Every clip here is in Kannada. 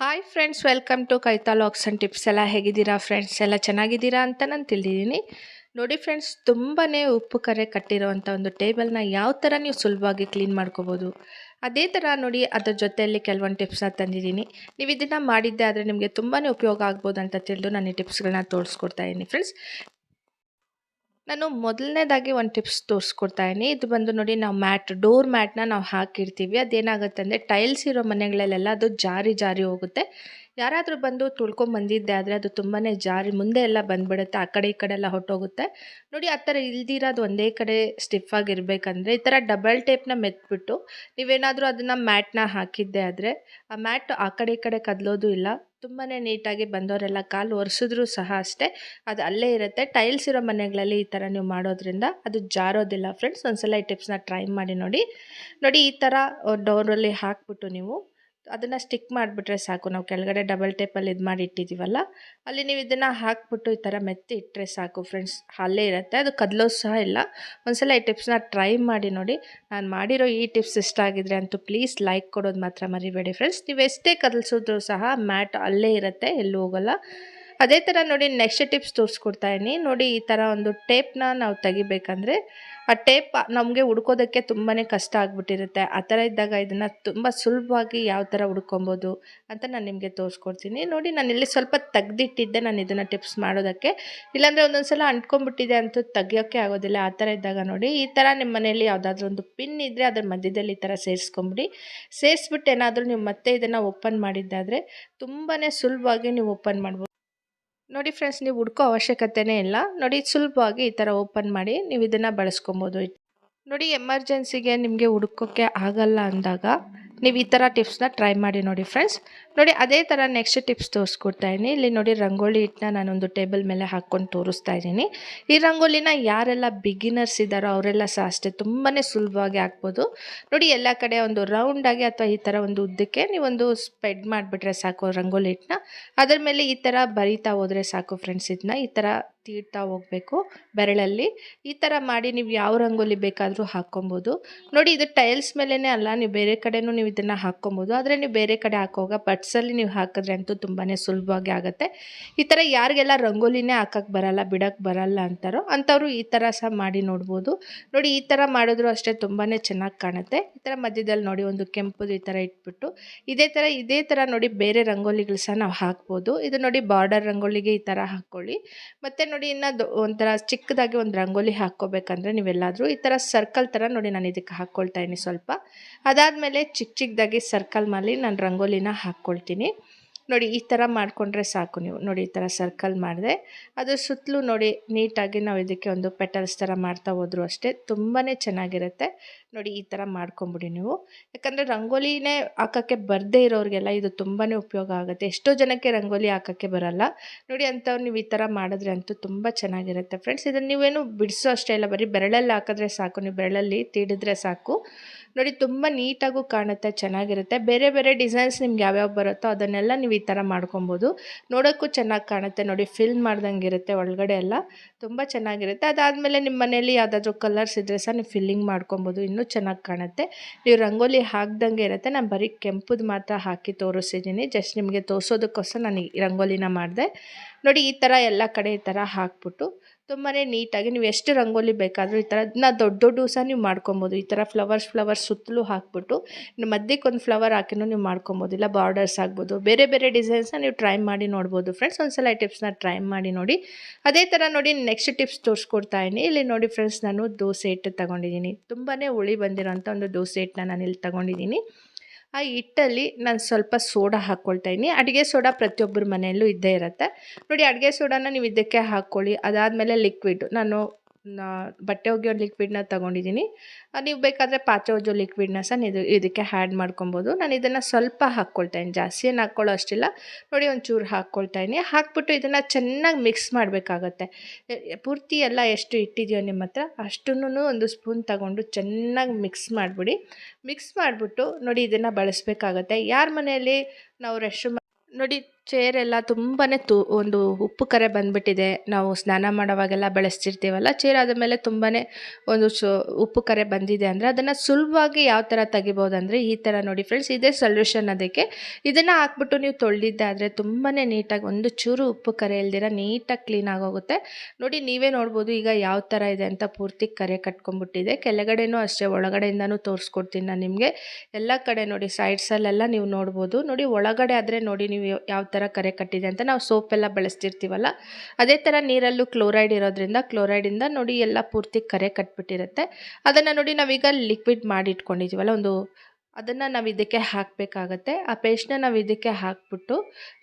ಹಾಯ್ ಫ್ರೆಂಡ್ಸ್ ವೆಲ್ಕಮ್ ಟು ಕೈತಾ ಲಾಕ್ಸ್ ಆ್ಯಂಡ್ ಟಿಪ್ಸ್ ಎಲ್ಲ ಹೇಗಿದ್ದೀರಾ ಫ್ರೆಂಡ್ಸ್ ಎಲ್ಲ ಚೆನ್ನಾಗಿದ್ದೀರಾ ಅಂತ ನಾನು ತಿಳಿದಿದ್ದೀನಿ. ನೋಡಿ ಫ್ರೆಂಡ್ಸ್ ತುಂಬಾ ಉಪ್ಪು ಕರೆ ಕಟ್ಟಿರೋವಂಥ ಒಂದು ಟೇಬಲ್ನ ಯಾವ ಥರ ನೀವು ಸುಲಭವಾಗಿ ಕ್ಲೀನ್ ಮಾಡ್ಕೋಬೋದು? ಅದೇ ಥರ ನೋಡಿ ಅದ್ರ ಜೊತೆಯಲ್ಲಿ ಕೆಲವೊಂದು ಟಿಪ್ಸ್ನ ತಂದಿದ್ದೀನಿ. ನೀವು ಇದನ್ನು ಮಾಡಿದ್ದೆ ಆದರೆ ನಿಮಗೆ ತುಂಬಾ ಉಪಯೋಗ ಆಗ್ಬೋದು ಅಂತ ತಿಳಿದು ನಾನು ಈ ಟಿಪ್ಸ್ಗಳನ್ನ ತೋರಿಸ್ಕೊಡ್ತಾ ಇದ್ದೀನಿ ಫ್ರೆಂಡ್ಸ್ ನಾನು ಮೊದಲನೇದಾಗಿ ಒಂದು ಟಿಪ್ಸ್ ತೋರಿಸ್ಕೊಡ್ತಾ ಇದ್ದೀನಿ. ಇದು ಬಂದು ನೋಡಿ, ನಾವು ಮ್ಯಾಟ್, ಡೋರ್ ಮ್ಯಾಟ್ನ ನಾವು ಹಾಕಿರ್ತೀವಿ. ಅದೇನಾಗುತ್ತೆ ಅಂದರೆ ಟೈಲ್ಸ್ ಇರೋ ಮನೆಗಳಲ್ಲೆಲ್ಲ ಅದು ಜಾರಿ ಜಾರಿ ಹೋಗುತ್ತೆ. ಯಾರಾದರೂ ಬಂದು ತುಳ್ಕೊಂಬಂದಿದ್ದೆ ಆದರೆ ಅದು ತುಂಬಾ ಜಾರಿ ಮುಂದೆ ಎಲ್ಲ ಬಂದುಬಿಡುತ್ತೆ, ಆ ಕಡೆ ಈ ಕಡೆ ಎಲ್ಲ ಹೊಟ್ಟೋಗುತ್ತೆ ನೋಡಿ, ಆ ಥರ ಇಲ್ದಿರೋದು ಒಂದೇ ಕಡೆ ಸ್ಟಿಫ್ ಆಗಿರಬೇಕಂದ್ರೆ, ಈ ಥರ ಡಬಲ್ ಟೇಪ್ನ ಮೆತ್ಬಿಟ್ಟು ನೀವೇನಾದರೂ ಅದನ್ನು ಮ್ಯಾಟ್ನ ಹಾಕಿದ್ದೆ ಆದರೆ, ಆ ಮ್ಯಾಟ್ ಆ ಕಡೆ ಈ ಕಡೆ ಕದಲೋದು ಇಲ್ಲ. ತುಂಬಾ ನೀಟಾಗಿ ಬಂದವರೆಲ್ಲ ಕಾಲು ಒರೆಸಿದ್ರೂ ಸಹ ಅಷ್ಟೇ, ಅದು ಅಲ್ಲೇ ಇರುತ್ತೆ. ಟೈಲ್ಸ್ ಇರೋ ಮನೆಗಳಲ್ಲಿ ಈ ಥರ ನೀವು ಮಾಡೋದ್ರಿಂದ ಅದು ಜಾರೋದಿಲ್ಲ ಫ್ರೆಂಡ್ಸ್. ಒಂದ್ಸಲ ಈ ಟಿಪ್ಸ್ನ ಟ್ರೈ ಮಾಡಿ ನೋಡಿ. ನೋಡಿ ಈ ಥರ ಡೋರಲ್ಲಿ ಹಾಕ್ಬಿಟ್ಟು ನೀವು ಅದನ್ನು ಸ್ಟಿಕ್ ಮಾಡಿಬಿಟ್ರೆ ಸಾಕು. ನಾವು ಕೆಳಗಡೆ ಡಬಲ್ ಟೇಪಲ್ಲಿ ಇದು ಮಾಡಿ ಇಟ್ಟಿದ್ದೀವಲ್ಲ ಅಲ್ಲಿ ನೀವು ಇದನ್ನು ಹಾಕ್ಬಿಟ್ಟು ಈ ಥರ ಮೆತ್ತಿ ಇಟ್ಟರೆ ಸಾಕು ಫ್ರೆಂಡ್ಸ್ ಅಲ್ಲೇ ಇರುತ್ತೆ. ಅದು ಕದಲೋ ಸಹ ಇಲ್ಲ. ಒಂದ್ಸಲ ಈ ಟಿಪ್ಸ್ನ ಟ್ರೈ ಮಾಡಿ ನೋಡಿ. ನಾನು ಮಾಡಿರೋ ಈ ಟಿಪ್ಸ್ ಇಷ್ಟ ಆಗಿದ್ರೆ ಅಂತೂ ಪ್ಲೀಸ್ ಲೈಕ್ ಕೊಡೋದು ಮಾತ್ರ ಮರಿಬೇಡಿ ಫ್ರೆಂಡ್ಸ್ ನೀವು ಎಷ್ಟೇ ಕದಲ್ಸಿದ್ರು ಸಹ ಮ್ಯಾಟ್ ಅಲ್ಲೇ ಇರುತ್ತೆ, ಎಲ್ಲೂ ಹೋಗಲ್ಲ. ಅದೇ ಥರ ನೋಡಿ ನೆಕ್ಸ್ಟ್ ಟಿಪ್ಸ್ ತೋರಿಸ್ಕೊಡ್ತಾ ಇದ್ದೀನಿ. ನೋಡಿ ಈ ಥರ ಒಂದು ಟೇಪ್ನ ನಾವು ತೆಗಿಬೇಕಂದ್ರೆ, ಆ ಟೇಪ್ ನಮಗೆ ಹುಡ್ಕೋದಕ್ಕೆ ತುಂಬಾ ಕಷ್ಟ ಆಗಿಬಿಟ್ಟಿರುತ್ತೆ. ಆ ಥರ ಇದ್ದಾಗ ಇದನ್ನು ತುಂಬ ಸುಲಭವಾಗಿ ಯಾವ ಥರ ಹುಡ್ಕೊಬೋದು ಅಂತ ನಾನು ನಿಮಗೆ ತೋರಿಸ್ಕೊಡ್ತೀನಿ. ನೋಡಿ ನಾನು ಇಲ್ಲಿ ಸ್ವಲ್ಪ ತೆಗ್ದಿಟ್ಟಿದ್ದೆ ನಾನು ಇದನ್ನು ಟಿಪ್ಸ್ ಮಾಡೋದಕ್ಕೆ. ಇಲ್ಲಾಂದರೆ ಒಂದೊಂದು ಸಲ ಅಂಟ್ಕೊಂಡ್ಬಿಟ್ಟಿದೆ ಅಂತೂ ತೆಗಿಯೋಕ್ಕೆ ಆಗೋದಿಲ್ಲ. ಆ ಥರ ಇದ್ದಾಗ ನೋಡಿ, ಈ ಥರ ನಿಮ್ಮ ಮನೆಯಲ್ಲಿ ಯಾವುದಾದ್ರೂ ಒಂದು ಪಿನ್ ಇದ್ದರೆ ಅದ್ರ ಮಧ್ಯದಲ್ಲಿ ಈ ಥರ ಸೇರಿಸ್ಕೊಂಬಿಡಿ. ಸೇರಿಸ್ಬಿಟ್ಟು ಏನಾದರೂ ನೀವು ಮತ್ತೆ ಇದನ್ನು ಓಪನ್ ಮಾಡಿದ್ದಾದರೆ ತುಂಬಾ ಸುಲಭವಾಗಿ ನೀವು ಓಪನ್ ಮಾಡ್ಬೋದು. ನೋಡಿ ಫ್ರೆಂಡ್ಸ್ ನೀವು ಹುಡ್ಕೋ ಅವಶ್ಯಕತೆನೇ ಇಲ್ಲ. ನೋಡಿ ಸುಲಭವಾಗಿ ಈ ಥರ ಓಪನ್ ಮಾಡಿ ನೀವು ಇದನ್ನು ಬಳಸ್ಕೊಬೋದು. ನೋಡಿ ಎಮರ್ಜೆನ್ಸಿಗೆ ನಿಮಗೆ ಹುಡ್ಕೋಕ್ಕೆ ಆಗಲ್ಲ ಅಂದಾಗ ನೀವು ಈ ಥರ ಟಿಪ್ಸ್ನ ಟ್ರೈ ಮಾಡಿ ನೋಡಿ ಫ್ರೆಂಡ್ಸ್ ನೋಡಿ, ಅದೇ ಥರ ನೆಕ್ಸ್ಟ್ ಟಿಪ್ಸ್ ತೋರಿಸ್ಕೊಡ್ತಾ ಇದ್ದೀನಿ. ಇಲ್ಲಿ ನೋಡಿ ರಂಗೋಲಿ ಹಿಟ್ಟನ್ನ ನಾನೊಂದು ಟೇಬಲ್ ಮೇಲೆ ಹಾಕ್ಕೊಂಡು ತೋರಿಸ್ತಾ ಇದ್ದೀನಿ. ಈ ರಂಗೋಲಿನ ಯಾರೆಲ್ಲ ಬಿಗಿನರ್ಸ್ ಇದ್ದಾರೋ ಅವರೆಲ್ಲ ಸಹ ಅಷ್ಟೇ ತುಂಬಾ ಸುಲಭವಾಗಿ ಹಾಕ್ಬೋದು. ನೋಡಿ, ಎಲ್ಲ ಕಡೆ ಒಂದು ರೌಂಡಾಗಿ ಅಥವಾ ಈ ಥರ ಒಂದು ಉದ್ದಕ್ಕೆ ನೀವೊಂದು ಸ್ಪ್ರೆಡ್ ಮಾಡಿಬಿಟ್ರೆ ಸಾಕು ರಂಗೋಲಿ ಹಿಟ್ಟನ್ನ ಅದ್ರ ಮೇಲೆ ಈ ಥರ ಬರಿತಾ ಹೋದರೆ ಸಾಕು ಫ್ರೆಂಡ್ಸ್ ಇದನ್ನ ಈ ಥರ ತೀಡ್ತಾ ಹೋಗಬೇಕು ಬೆರಳಲ್ಲಿ. ಈ ಥರ ಮಾಡಿ ನೀವು ಯಾವ ರಂಗೋಲಿ ಬೇಕಾದರೂ ಹಾಕ್ಕೊಬೋದು. ನೋಡಿ, ಇದು ಟೈಲ್ಸ್ ಮೇಲೇ ಅಲ್ಲ, ನೀವು ಬೇರೆ ಕಡೆನೂ ನೀವು ಇದನ್ನು ಹಾಕ್ಕೊಬೋದು. ಆದರೆ ನೀವು ಬೇರೆ ಕಡೆ ಹಾಕೋವಾಗ ಬಟ್ಸಲ್ಲಿ ನೀವು ಹಾಕಿದ್ರೆ ಅಂತೂ ತುಂಬಾ ಸುಲಭವಾಗಿ ಆಗುತ್ತೆ. ಈ ಥರ ಯಾರಿಗೆಲ್ಲ ರಂಗೋಲಿನೇ ಹಾಕಕ್ಕೆ ಬರಲ್ಲ ಬಿಡೋಕ್ಕೆ ಬರಲ್ಲ ಅಂತಾರೋ ಅಂಥವ್ರು ಈ ಥರ ಸಹ ಮಾಡಿ ನೋಡ್ಬೋದು. ನೋಡಿ, ಈ ಥರ ಮಾಡಿದ್ರು ಅಷ್ಟೇ ತುಂಬಾ ಚೆನ್ನಾಗಿ ಕಾಣುತ್ತೆ. ಈ ಥರ ಮಧ್ಯದಲ್ಲಿ ನೋಡಿ, ಒಂದು ಕೆಂಪುದು ಈ ಥರ ಇಟ್ಬಿಟ್ಟು. ಇದೇ ಥರ ಇದೇ ಥರ ನೋಡಿ ಬೇರೆ ರಂಗೋಲಿಗಳು ಸಹ ನಾವು ಹಾಕ್ಬೋದು. ಇದು ನೋಡಿ ಬಾರ್ಡರ್ ರಂಗೋಲಿಗೆ ಈ ಥರ ಹಾಕ್ಕೊಳ್ಳಿ. ಮತ್ತು ನೋಡಿ ಇನ್ನು ಒಂಥರ ಚಿಕ್ಕದಾಗಿ ಒಂದು ರಂಗೋಲಿ ಹಾಕ್ಕೋಬೇಕಂದ್ರೆ ನೀವೆಲ್ಲಾದರೂ ಈ ಥರ ಸರ್ಕಲ್ ಥರ ನೋಡಿ ನಾನು ಇದಕ್ಕೆ ಹಾಕ್ಕೊಳ್ತಾ ಇದ್ದೀನಿ ಸ್ವಲ್ಪ. ಅದಾದಮೇಲೆ ಚಿಕ್ಕ ಚಿಕ್ಕದಾಗಿ ಸರ್ಕಲ್ ಮಾಡಿ ನಾನು ರಂಗೋಲಿನ ಹಾಕ್ಕೊಳ್ತೀನಿ. ನೋಡಿ, ಈ ಥರ ಮಾಡಿಕೊಂಡ್ರೆ ಸಾಕು ನೀವು. ನೋಡಿ, ಈ ಥರ ಸರ್ಕಲ್ ಮಾಡಿದೆ. ಅದು ಸುತ್ತಲೂ ನೋಡಿ, ನೀಟಾಗಿ ನಾವು ಇದಕ್ಕೆ ಒಂದು ಪೆಟಲ್ಸ್ ಥರ ಮಾಡ್ತಾ ಹೋದ್ರು ಅಷ್ಟೇ. ತುಂಬಾ ಚೆನ್ನಾಗಿರುತ್ತೆ. ನೋಡಿ, ಈ ಥರ ಮಾಡ್ಕೊಂಬಿಡಿ ನೀವು. ಯಾಕಂದರೆ ರಂಗೋಲಿನೇ ಹಾಕೋಕ್ಕೆ ಬರದೇ ಇರೋರಿಗೆಲ್ಲ ಇದು ತುಂಬಾ ಉಪಯೋಗ ಆಗುತ್ತೆ. ಎಷ್ಟೋ ಜನಕ್ಕೆ ರಂಗೋಲಿ ಹಾಕೋಕ್ಕೆ ಬರಲ್ಲ. ನೋಡಿ, ಅಂಥವ್ರು ನೀವು ಈ ಥರ ಮಾಡಿದ್ರೆ ಅಂತೂ ತುಂಬ ಚೆನ್ನಾಗಿರುತ್ತೆ. ಫ್ರೆಂಡ್ಸ್ ಇದನ್ನು ನೀವೇನು ಬಿಡಿಸೋ ಅಷ್ಟೇ ಇಲ್ಲ. ಬರೀ ಬೆರಳಲ್ಲಿ ಹಾಕಿದ್ರೆ ಸಾಕು. ನೀವು ಬೆರಳಲ್ಲಿ ತೀಡಿದ್ರೆ ಸಾಕು. ನೋಡಿ, ತುಂಬ ನೀಟಾಗೂ ಕಾಣುತ್ತೆ, ಚೆನ್ನಾಗಿರುತ್ತೆ. ಬೇರೆ ಬೇರೆ ಡಿಸೈನ್ಸ್ ನಿಮ್ಗೆ ಯಾವ್ಯಾವ ಬರುತ್ತೋ ಅದನ್ನೆಲ್ಲ ನೀವು ಈ ಥರ ಮಾಡ್ಕೊಬೋದು. ನೋಡೋಕ್ಕೂ ಚೆನ್ನಾಗಿ ಕಾಣುತ್ತೆ. ನೋಡಿ, ಫಿಲ್ ಮಾಡ್ದಂಗೆ ಇರುತ್ತೆ ಒಳಗಡೆ ಎಲ್ಲ. ತುಂಬ ಚೆನ್ನಾಗಿರುತ್ತೆ. ಅದಾದಮೇಲೆ ನಿಮ್ಮ ಮನೇಲಿ ಯಾವುದಾದ್ರೂ ಕಲರ್ಸ್ ಇದ್ದರೆ ಸಹ ನೀವು ಫಿಲ್ಲಿಂಗ್ ಮಾಡ್ಕೊಬೋದು. ಇನ್ನೂ ಚೆನ್ನಾಗಿ ಕಾಣುತ್ತೆ. ನೀವು ರಂಗೋಲಿ ಹಾಕ್ದಂಗೆ ಇರುತ್ತೆ. ನಾನು ಬರೀ ಕೆಂಪುದು ಮಾತ್ರ ಹಾಕಿ ತೋರಿಸಿದ್ದೀನಿ. ಜಸ್ಟ್ ನಿಮಗೆ ತೋರಿಸೋದಕ್ಕೋಸ್ಕರ ನಾನು ಈ ರಂಗೋಲಿನ ಮಾಡಿದೆ. ನೋಡಿ, ಈ ಥರ ಎಲ್ಲ ಕಡೆ ಈ ಥರ ಹಾಕ್ಬಿಟ್ಟು ತುಂಬಾ ನೀಟಾಗಿ ನೀವು ಎಷ್ಟು ರಂಗೋಲಿ ಬೇಕಾದರೂ ಈ ಥರ ನಾ ದೊಡ್ಡ ದೊಡ್ಡ ಸಹ ನೀವು ಮಾಡ್ಕೊಬೋದು. ಈ ಥರ ಫ್ಲವರ್ಸ್ ಫ್ಲವರ್ಸ್ ಸುತ್ತಲೂ ಹಾಕ್ಬಿಟ್ಟು ಮಧ್ಯಕ್ಕೆ ಒಂದು ಫ್ಲವರ್ ಹಾಕಿನೂ ನೀವು ಮಾಡ್ಕೊಬೋದು. ಇಲ್ಲ ಬಾರ್ಡರ್ಸ್ ಆಗ್ಬೋದು. ಬೇರೆ ಬೇರೆ ಡಿಸೈನ್ಸ್ನ ನೀವು ಟ್ರೈ ಮಾಡಿ ನೋಡ್ಬೋದು. ಫ್ರೆಂಡ್ಸ್, ಒಂದ್ಸಲ ಈ ಟಿಪ್ಸ್ನ ಟ್ರೈ ಮಾಡಿ ನೋಡಿ. ಅದೇ ಥರ ನೋಡಿ, ನೆಕ್ಸ್ಟ್ ಟಿಪ್ಸ್ ತೋರಿಸ್ಕೊಡ್ತಾ ಇದ್ದೀನಿ. ಇಲ್ಲಿ ನೋಡಿ ಫ್ರೆಂಡ್ಸ್, ನಾನು ದೋಸೆ ಹಿಟ್ಟು ತೊಗೊಂಡಿದ್ದೀನಿ. ತುಂಬಾ ಉಳಿ ಬಂದಿರೋಂಥ ಒಂದು ದೋಸೆ ಹಿಟ್ಟನ್ನ ನಾನು ಇಲ್ಲಿ ತೊಗೊಂಡಿದ್ದೀನಿ. ಆ ಹಿಟ್ಟಲ್ಲಿ ನಾನು ಸ್ವಲ್ಪ ಸೋಡಾ ಹಾಕ್ಕೊಳ್ತಾ ಇದ್ದೀನಿ. ಅಡುಗೆ ಸೋಡಾ ಪ್ರತಿಯೊಬ್ಬರ ಮನೆಯಲ್ಲೂ ಇದ್ದೇ ಇರುತ್ತೆ. ನೋಡಿ, ಅಡುಗೆ ಸೋಡಾನ ನೀವು ಇದಕ್ಕೆ ಹಾಕ್ಕೊಳ್ಳಿ ಅದಾದಮೇಲೆ ಲಿಕ್ವಿಡ್ ನಾನು ಬಟ್ಟೆ ಒಗೆಯೋ ಲಿಕ್ವಿಡ್ನ ತೊಗೊಂಡಿದ್ದೀನಿ ನೀವು ಬೇಕಾದರೆ ಪಾತ್ರೆ ಒಜ್ಜೋ ಲಿಕ್ವಿಡ್ನ ಸಹ ನೀವು ಇದಕ್ಕೆ ಹ್ಯಾಡ್ ಮಾಡ್ಕೊಬೋದು. ನಾನು ಇದನ್ನು ಸ್ವಲ್ಪ ಹಾಕ್ಕೊಳ್ತಾಯಿನಿ ಜಾಸ್ತಿ ಏನು ಹಾಕ್ಕೊಳ್ಳೋ ಅಷ್ಟಿಲ್ಲ. ನೋಡಿ ಒಂಚೂರು ಹಾಕ್ಕೊಳ್ತಾಯಿನಿ ಹಾಕ್ಬಿಟ್ಟು ಇದನ್ನು ಚೆನ್ನಾಗಿ ಮಿಕ್ಸ್ ಮಾಡಬೇಕಾಗತ್ತೆ. ಪೂರ್ತಿ ಎಲ್ಲ ಎಷ್ಟು ಇಟ್ಟಿದೆಯೋ ನಿಮ್ಮ ಹತ್ರ, ಅಷ್ಟನ್ನು ಒಂದು ಸ್ಪೂನ್ ತಗೊಂಡು ಚೆನ್ನಾಗಿ ಮಿಕ್ಸ್ ಮಾಡಿಬಿಡಿ. ಮಿಕ್ಸ್ ಮಾಡಿಬಿಟ್ಟು ನೋಡಿ ಇದನ್ನು ಬಳಸಬೇಕಾಗತ್ತೆ. ಯಾರ ಮನೆಯಲ್ಲಿ ನಾವು ರೆಸ್ಟ್ ನೋಡಿ ಚೇರ್ ಎಲ್ಲ ತುಂಬಾ ತು, ಒಂದು ಉಪ್ಪು ಕರೆ ಬಂದ್ಬಿಟ್ಟಿದೆ. ನಾವು ಸ್ನಾನ ಮಾಡೋವಾಗೆಲ್ಲ ಬಳಸ್ತಿರ್ತೀವಲ್ಲ ಚೇರ್ ಆದ ಮೇಲೆ ತುಂಬಾ ಒಂದು ಶು ಉಪ್ಪು ಕರೆ ಬಂದಿದೆ ಅಂದರೆ ಅದನ್ನು ಸುಲಭವಾಗಿ ಯಾವ ಥರ ತೆಗಿಬೋದಂದರೆ ಈ ಥರ ನೋಡಿ ಫ್ರೆಂಡ್ಸ್ ಇದೇ ಸೊಲ್ಯೂಷನ್ ಅದಕ್ಕೆ. ಇದನ್ನು ಹಾಕ್ಬಿಟ್ಟು ನೀವು ತೊಳೆದಿದ್ದೆ ಆದರೆ ತುಂಬಾ ನೀಟಾಗಿ ಒಂದು ಚೂರು ಉಪ್ಪು ಕರೆ ಇಲ್ದಿರ ನೀಟಾಗಿ ಕ್ಲೀನ್ ಆಗೋಗುತ್ತೆ. ನೋಡಿ, ನೀವೇ ನೋಡ್ಬೋದು ಈಗ ಯಾವ ಥರ ಇದೆ ಅಂತ ಪೂರ್ತಿ ಕರೆ ಕಟ್ಕೊಂಡ್ಬಿಟ್ಟಿದೆ. ಕೆಳಗಡೆನೂ ಅಷ್ಟೇ, ಒಳಗಡೆಯಿಂದನೂ ತೋರಿಸ್ಕೊಡ್ತೀನಿ ನಾನು ನಿಮಗೆ. ಎಲ್ಲ ಕಡೆ ನೋಡಿ ಸೈಡ್ಸಲ್ಲೆಲ್ಲ ನೀವು ನೋಡ್ಬೋದು. ನೋಡಿ, ಒಳಗಡೆ ಆದರೆ ನೋಡಿ ನೀವು ಯಾವ ಥರ ಕರೆ ಕಟ್ಟಿದೆ ಅಂತ ನಾವು ಸೋಪೆಲ್ಲ ಬಳಸ್ತಿರ್ತೀವಲ್ಲ, ಅದೇ ಥರ ನೀರಲ್ಲೂ ಕ್ಲೋರೈಡ್ ಇರೋದ್ರಿಂದ, ಕ್ಲೋರೈಡಿಂದ ನೋಡಿ ಎಲ್ಲ ಪೂರ್ತಿ ಕರೆ ಕಟ್ಬಿಟ್ಟಿರುತ್ತೆ. ಅದನ್ನು ನೋಡಿ ನಾವೀಗ ಲಿಕ್ವಿಡ್ ಮಾಡಿ ಇಟ್ಕೊಂಡಿದ್ದೀವಲ್ಲ ಒಂದು ಅದನ್ನು ನಾವು ಇದಕ್ಕೆ ಹಾಕಬೇಕಾಗತ್ತೆ. ಆ ಪೇಸ್ಟ್ನ ನಾವು ಇದಕ್ಕೆ ಹಾಕ್ಬಿಟ್ಟು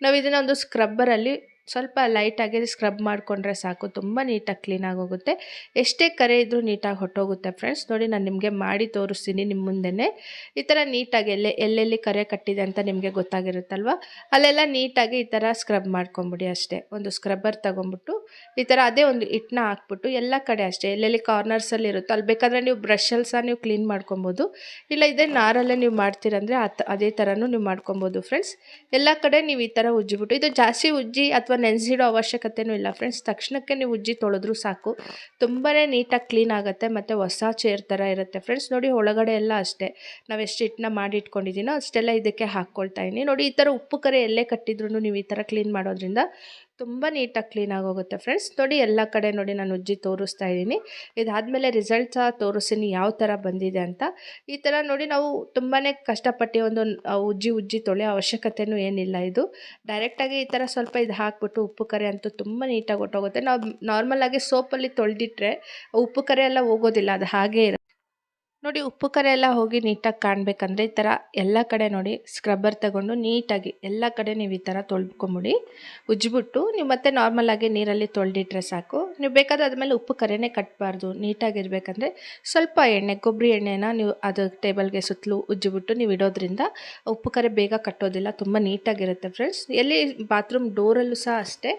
ನಾವು ಇದನ್ನು ಒಂದು ಸ್ಕ್ರಬ್ಬರಲ್ಲಿ ಸ್ವಲ್ಪ ಲೈಟಾಗಿ ಸ್ಕ್ರಬ್ ಮಾಡಿಕೊಂಡ್ರೆ ಸಾಕು, ತುಂಬ ನೀಟಾಗಿ ಕ್ಲೀನಾಗಿ ಹೋಗುತ್ತೆ. ಎಷ್ಟೇ ಕರೆ ಇದ್ದರೂ ನೀಟಾಗಿ ಹೊಟ್ಟೋಗುತ್ತೆ ಫ್ರೆಂಡ್ಸ್ ನೋಡಿ ನಾನು ನಿಮಗೆ ಮಾಡಿ ತೋರಿಸ್ತೀನಿ ನಿಮ್ಮ ಮುಂದೆನೇ. ಈ ಥರ ನೀಟಾಗಿ ಎಲ್ಲೆ, ಎಲ್ಲೆಲ್ಲಿ ಕರೆ ಕಟ್ಟಿದೆ ಅಂತ ನಿಮಗೆ ಗೊತ್ತಾಗಿರುತ್ತಲ್ವ? ಅಲ್ಲೆಲ್ಲ ನೀಟಾಗಿ ಈ ಥರ ಸ್ಕ್ರಬ್ ಮಾಡ್ಕೊಂಬಿಡಿ ಅಷ್ಟೇ. ಒಂದು ಸ್ಕ್ರಬ್ಬರ್ ತೊಗೊಂಬಿಟ್ಟು ಈ ಥರ ಅದೇ ಒಂದು ಹಿಟ್ಟನ್ನ ಹಾಕ್ಬಿಟ್ಟು ಎಲ್ಲ ಕಡೆ ಅಷ್ಟೇ. ಎಲ್ಲೆಲ್ಲಿ ಕಾರ್ನರ್ಸಲ್ಲಿ ಇರುತ್ತೋ, ಅಲ್ಲಿ ಬೇಕಾದರೆ ನೀವು ಬ್ರಷಲ್ಲಿ ಸಹ ನೀವು ಕ್ಲೀನ್ ಮಾಡ್ಕೊಬೋದು. ಇಲ್ಲ ಇದೇ ನಾರಲ್ಲೇ ನೀವು ಮಾಡ್ತೀರಂದರೆ ಅದೇ ಥರನೂ ನೀವು ಮಾಡ್ಕೊಬೋದು ಫ್ರೆಂಡ್ಸ್ ಎಲ್ಲ ಕಡೆ ನೀವು ಈ ಥರ ಉಜ್ಜಿಬಿಟ್ಟು, ಇದು ಜಾಸ್ತಿ ಉಜ್ಜಿ ಅಥವಾ ನೆನೆಸಿಡೋ ಅವಶ್ಯಕತೆಯೂ ಇಲ್ಲ. ಫ್ರೆಂಡ್ಸ್, ತಕ್ಷಣಕ್ಕೆ ನೀವು ಉಜ್ಜಿ ತೊಳೆದ್ರೂ ಸಾಕು. ತುಂಬಾ ನೀಟಾಗಿ ಕ್ಲೀನ್ ಆಗುತ್ತೆ, ಮತ್ತು ಹೊಸ ಚೇರ್ ಥರ ಇರುತ್ತೆ. ಫ್ರೆಂಡ್ಸ್, ನೋಡಿ ಒಳಗಡೆ ಎಲ್ಲ ಅಷ್ಟೇ. ನಾವು ಎಷ್ಟು ಹಿಟ್ಟನ್ನ ಮಾಡಿ ಇಟ್ಕೊಂಡಿದ್ದೀನೋ ಅಷ್ಟೆಲ್ಲ ಇದಕ್ಕೆ ಹಾಕ್ಕೊಳ್ತಾ ಇದ್ದೀನಿ. ನೋಡಿ, ಈ ಥರ ಉಪ್ಪು, ಕರೆ ಎಲ್ಲೇ ಕಟ್ಟಿದ್ರು ನೀವು ಈ ಥರ ಕ್ಲೀನ್ ಮಾಡೋದ್ರಿಂದ ತುಂಬ ನೀಟಾಗಿ ಕ್ಲೀನಾಗಿ ಹೋಗುತ್ತೆ ಫ್ರೆಂಡ್ಸ್. ನೋಡಿ, ಎಲ್ಲ ಕಡೆ ನೋಡಿ ನಾನು ಉಜ್ಜಿ ತೋರಿಸ್ತಾ ಇದ್ದೀನಿ. ಇದಾದಮೇಲೆ ರಿಸಲ್ಟ್ ಸಹ ತೋರಿಸ್ತೀನಿ ಯಾವ ಥರ ಬಂದಿದೆ ಅಂತ. ಈ ಥರ ನೋಡಿ ನಾವು ತುಂಬಾ ಕಷ್ಟಪಟ್ಟು ಒಂದು ಉಜ್ಜಿ ಉಜ್ಜಿ ತೊಳೆಯೋ ಅವಶ್ಯಕತೆಯೂ ಏನಿಲ್ಲ ಇದು. ಡೈರೆಕ್ಟಾಗಿ ಈ ಥರ ಸ್ವಲ್ಪ ಇದು ಹಾಕ್ಬಿಟ್ಟು ಉಪ್ಪು ಕರೆ ಅಂತೂ ತುಂಬ ನೀಟಾಗಿ ಹೊಟ್ಟೋಗುತ್ತೆ ನಾವು ನಾರ್ಮಲಾಗಿ ಸೋಪಲ್ಲಿ ತೊಳೆದಿಟ್ರೆ ಉಪ್ಪು ಕರೆ ಎಲ್ಲ ಹೋಗೋದಿಲ್ಲ, ಅದು ಹಾಗೇ ನೋಡಿ ಉಪ್ಪು ಕರೆ ಎಲ್ಲ ಹೋಗಿ ನೀಟಾಗಿ ಕಾಣಬೇಕಂದ್ರೆ ಈ ಥರ ಎಲ್ಲ ಕಡೆ ನೋಡಿ ಸ್ಕ್ರಬ್ಬರ್ ತಗೊಂಡು ನೀಟಾಗಿ ಎಲ್ಲ ಕಡೆ ನೀವು ಈ ಥರ ತೊಳ್ಕೊಂಬಿಡಿ. ಉಜ್ಜಿಬಿಟ್ಟು ನೀವು ಮತ್ತೆ ನಾರ್ಮಲಾಗಿ ನೀರಲ್ಲಿ ತೊಳೆದಿಟ್ರೆ ಸಾಕು. ನೀವು ಬೇಕಾದ್ರೆ ಅದ್ಮೇಲೆ ಉಪ್ಪು ಕರೆನೇ ಕಟ್ಟಬಾರ್ದು ನೀಟಾಗಿರ್ಬೇಕಂದ್ರೆ ಸ್ವಲ್ಪ ಎಣ್ಣೆ, ಕೊಬ್ಬರಿ ಎಣ್ಣೆನ ನೀವು ಅದು ಟೇಬಲ್ಗೆ ಸುತ್ತಲೂ ಉಜ್ಜಿಬಿಟ್ಟು ನೀವು ಇಡೋದ್ರಿಂದ ಉಪ್ಪು ಕರೆ ಬೇಗ ಕಟ್ಟೋದಿಲ್ಲ. ತುಂಬ ನೀಟಾಗಿರುತ್ತೆ ಫ್ರೆಂಡ್ಸ್ ಎಲ್ಲಿ ಬಾತ್ರೂಮ್ ಡೋರಲ್ಲೂ ಸಹ ಅಷ್ಟೇ.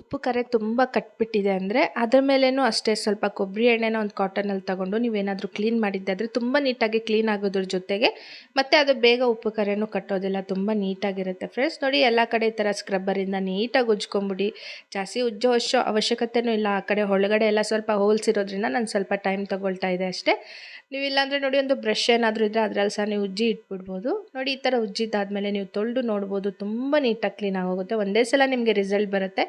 ಉಪ್ಪು ಕರೆ ತುಂಬ ಕಟ್ಬಿಟ್ಟಿದೆ ಅಂದರೆ ಅದ್ರ ಮೇಲೇನೂ ಅಷ್ಟೇ ಸ್ವಲ್ಪ ಕೊಬ್ಬರಿ ಎಣ್ಣೆನ ಒಂದು ಕಾಟನಲ್ಲಿ ತಗೊಂಡು ನೀವೇನಾದರೂ ಕ್ಲೀನ್ ಮಾಡಿದ್ದೆ ಆದರೆ ತುಂಬ ನೀಟಾಗಿ ಕ್ಲೀನ್ ಆಗೋದ್ರ ಜೊತೆಗೆ ಮತ್ತು ಅದು ಬೇಗ ಉಪ್ಪು ಕರೆನೂ ಕಟ್ಟೋದಿಲ್ಲ, ತುಂಬ ನೀಟಾಗಿರುತ್ತೆ ಫ್ರೆಂಡ್ಸ್ ನೋಡಿ ಎಲ್ಲ ಕಡೆ ಈ ಥರ ಸ್ಕ್ರಬ್ಬರಿಂದ ನೀಟಾಗಿ ಉಜ್ಕೊಂಬಿಡಿ. ಜಾಸ್ತಿ ಉಜ್ಜೋ ಅಷ್ಟೋ ಅವಶ್ಯಕತೆಯೂ ಇಲ್ಲ. ಆ ಕಡೆ ಒಳಗಡೆ ಎಲ್ಲ ಸ್ವಲ್ಪ ಹೋಲ್ಸ್ ಇರೋದ್ರಿಂದ ನಾನು ಸ್ವಲ್ಪ ಟೈಮ್ ತೊಗೊಳ್ತಾ ಇದೆ ಅಷ್ಟೇ. ನೀವು ಇಲ್ಲಾಂದರೆ ನೋಡಿ ಒಂದು ಬ್ರಷ್ ಏನಾದರೂ ಇದ್ದರೆ ಅದರಲ್ಲಿ ಸಹ ನೀವು ಉಜ್ಜಿ ಇಟ್ಬಿಡ್ಬೋದು. ನೋಡಿ ಈ ಥರ ಉಜ್ಜಿದ್ದಾದಮೇಲೆ ನೀವು ತೊಳೆದು ನೋಡ್ಬೋದು, ತುಂಬ ನೀಟಾಗಿ ಕ್ಲೀನ್ ಆಗೋಗುತ್ತೆ. ಒಂದೇ ಸಲ ನಿಮಗೆ ರಿಸಲ್ಟ್ ಬರುತ್ತೆ.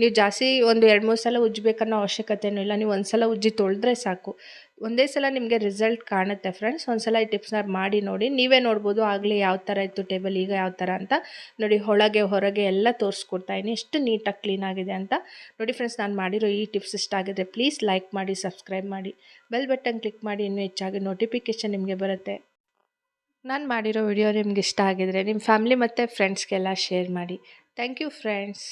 ನೀವು ಜಾಸ್ತಿ ಒಂದು ಎರಡು, ಮೂರು ಸಲ ಉಜ್ಜಬೇಕನ್ನೋ ಅವಶ್ಯಕತೆಯೂ ಇಲ್ಲ. ನೀವು ಒಂದು ಸಲ ಉಜ್ಜಿ ತೊಳೆದ್ರೆ ಸಾಕು. ಒಂದೇ ಸಲ ನಿಮಗೆ ರಿಸಲ್ಟ್ ಕಾಣುತ್ತೆ ಫ್ರೆಂಡ್ಸ್ ಒಂದು ಸಲ ಈ ಟಿಪ್ಸ್ನ ಮಾಡಿ ನೋಡಿ. ನೀವೇ ನೋಡ್ಬೋದು ಆಗಲೇ ಯಾವ ಥರ ಇತ್ತು ಟೇಬಲ್ ಈಗ ಯಾವ ಥರ ಅಂತ. ನೋಡಿ ಒಳಗೆ ಹೊರಗೆ ಎಲ್ಲ ತೋರಿಸ್ಕೊಡ್ತಾ ಇದ್ದೀನಿ. ಎಷ್ಟು ನೀಟಾಗಿ ಕ್ಲೀನ್ ಆಗಿದೆ ಅಂತ. ನೋಡಿ ಫ್ರೆಂಡ್ಸ್ ನಾನು ಮಾಡಿರೋ ಈ ಟಿಪ್ಸ್ ಇಷ್ಟ ಆಗಿದ್ರೆ ಪ್ಲೀಸ್ ಲೈಕ್ ಮಾಡಿ ಸಬ್ಸ್ಕ್ರೈಬ್ ಮಾಡಿ. ಬೆಲ್ ಬಟನ್ ಕ್ಲಿಕ್ ಮಾಡಿ ಇನ್ನೂ ಹೆಚ್ಚಾಗಿ ನೋಟಿಫಿಕೇಷನ್ ನಿಮಗೆ ಬರುತ್ತೆ. ನಾನು ಮಾಡಿರೋ ವಿಡಿಯೋ ನಿಮ್ಗೆ ಇಷ್ಟ ಆಗಿದ್ರೆ ನಿಮ್ಮ ಫ್ಯಾಮಿಲಿ ಮತ್ತು ಫ್ರೆಂಡ್ಸ್ಗೆಲ್ಲ ಶೇರ್ ಮಾಡಿ. Thank you friends